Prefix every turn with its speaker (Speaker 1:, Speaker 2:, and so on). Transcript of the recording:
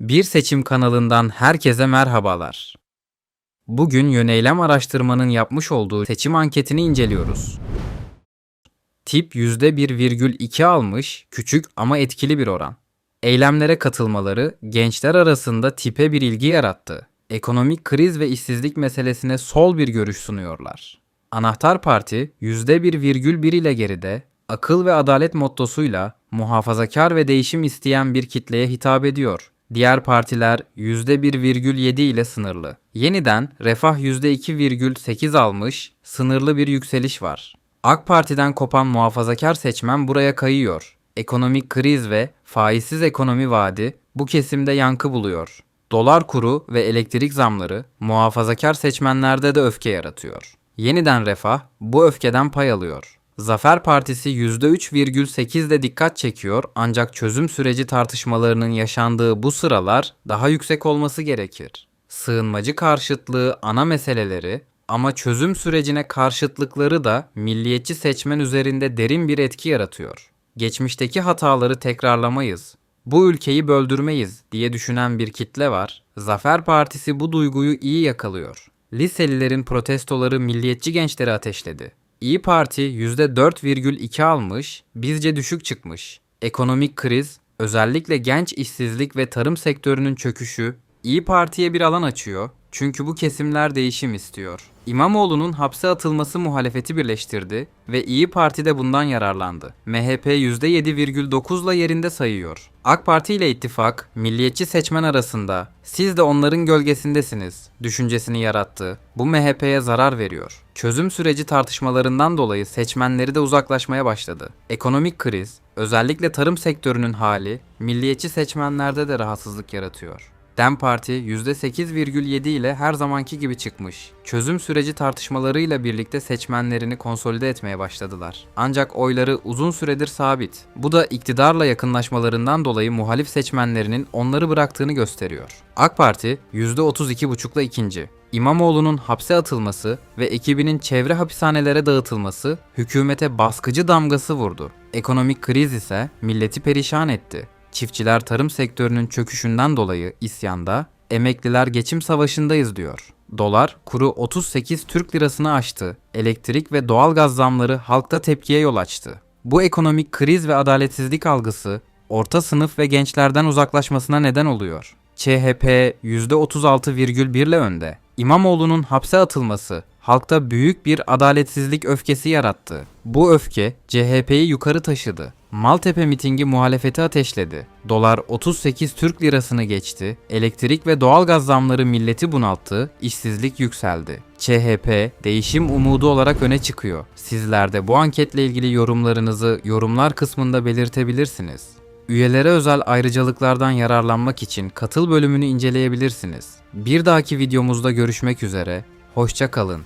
Speaker 1: Bir seçim kanalından herkese merhabalar. Bugün Yöneylem Araştırma'nın yapmış olduğu seçim anketini inceliyoruz. Tip %1,2 almış, küçük ama etkili bir oran. Eylemlere katılmaları gençler arasında tipe bir ilgi yarattı. Ekonomik kriz ve işsizlik meselesine sol bir görüş sunuyorlar. Anahtar Parti %1,1 ile geride, akıl ve adalet mottosuyla muhafazakar ve değişim isteyen bir kitleye hitap ediyor. Diğer partiler %1,7 ile sınırlı. Yeniden Refah %2,8 almış, sınırlı bir yükseliş var. AK Parti'den kopan muhafazakar seçmen buraya kayıyor. Ekonomik kriz ve faizsiz ekonomi vaadi bu kesimde yankı buluyor. Dolar kuru ve elektrik zamları muhafazakar seçmenlerde de öfke yaratıyor. Yeniden Refah bu öfkeden pay alıyor. Zafer Partisi %3,8 de dikkat çekiyor ancak çözüm süreci tartışmalarının yaşandığı bu sıralar daha yüksek olması gerekir. Sığınmacı karşıtlığı ana meseleleri ama çözüm sürecine karşıtlıkları da milliyetçi seçmen üzerinde derin bir etki yaratıyor. Geçmişteki hataları tekrarlamayız, bu ülkeyi böldürmeyiz diye düşünen bir kitle var. Zafer Partisi bu duyguyu iyi yakalıyor. Liselilerin protestoları milliyetçi gençleri ateşledi. İyi Parti %4,2 almış, bizce düşük çıkmış. Ekonomik kriz, özellikle genç işsizlik ve tarım sektörünün çöküşü İyi Parti'ye bir alan açıyor. Çünkü bu kesimler değişim istiyor. İmamoğlu'nun hapse atılması muhalefeti birleştirdi ve İyi Parti de bundan yararlandı. MHP %7,9'la yerinde sayıyor. AK Parti ile ittifak, milliyetçi seçmen arasında siz de onların gölgesindesiniz düşüncesini yarattı. Bu MHP'ye zarar veriyor. Çözüm süreci tartışmalarından dolayı seçmenleri de uzaklaşmaya başladı. Ekonomik kriz, özellikle tarım sektörünün hali, milliyetçi seçmenlerde de rahatsızlık yaratıyor. DEM Parti %8,7 ile her zamanki gibi çıkmış. Çözüm süreci tartışmalarıyla birlikte seçmenlerini konsolide etmeye başladılar. Ancak oyları uzun süredir sabit. Bu da iktidarla yakınlaşmalarından dolayı muhalif seçmenlerinin onları bıraktığını gösteriyor. AK Parti %32,5'la ikinci. İmamoğlu'nun hapse atılması ve ekibinin çevre hapishanelere dağıtılması hükümete baskıcı damgası vurdu. Ekonomik kriz ise milleti perişan etti. Çiftçiler tarım sektörünün çöküşünden dolayı isyanda, emekliler geçim savaşındayız diyor. Dolar kuru 38 Türk lirasını aştı. Elektrik ve doğalgaz zamları halkta tepkiye yol açtı. Bu ekonomik kriz ve adaletsizlik algısı orta sınıf ve gençlerden uzaklaşmasına neden oluyor. CHP %36,1 ile önde. İmamoğlu'nun hapse atılması halkta büyük bir adaletsizlik öfkesi yarattı. Bu öfke CHP'yi yukarı taşıdı. Maltepe mitingi muhalefeti ateşledi. Dolar 38 Türk lirasını geçti. Elektrik ve doğalgaz zamları milleti bunalttı. işsizlik yükseldi. CHP değişim umudu olarak öne çıkıyor. Sizler de bu anketle ilgili yorumlarınızı yorumlar kısmında belirtebilirsiniz. Üyelere özel ayrıcalıklardan yararlanmak için katıl bölümünü inceleyebilirsiniz. Bir dahaki videomuzda görüşmek üzere. Hoşça kalın.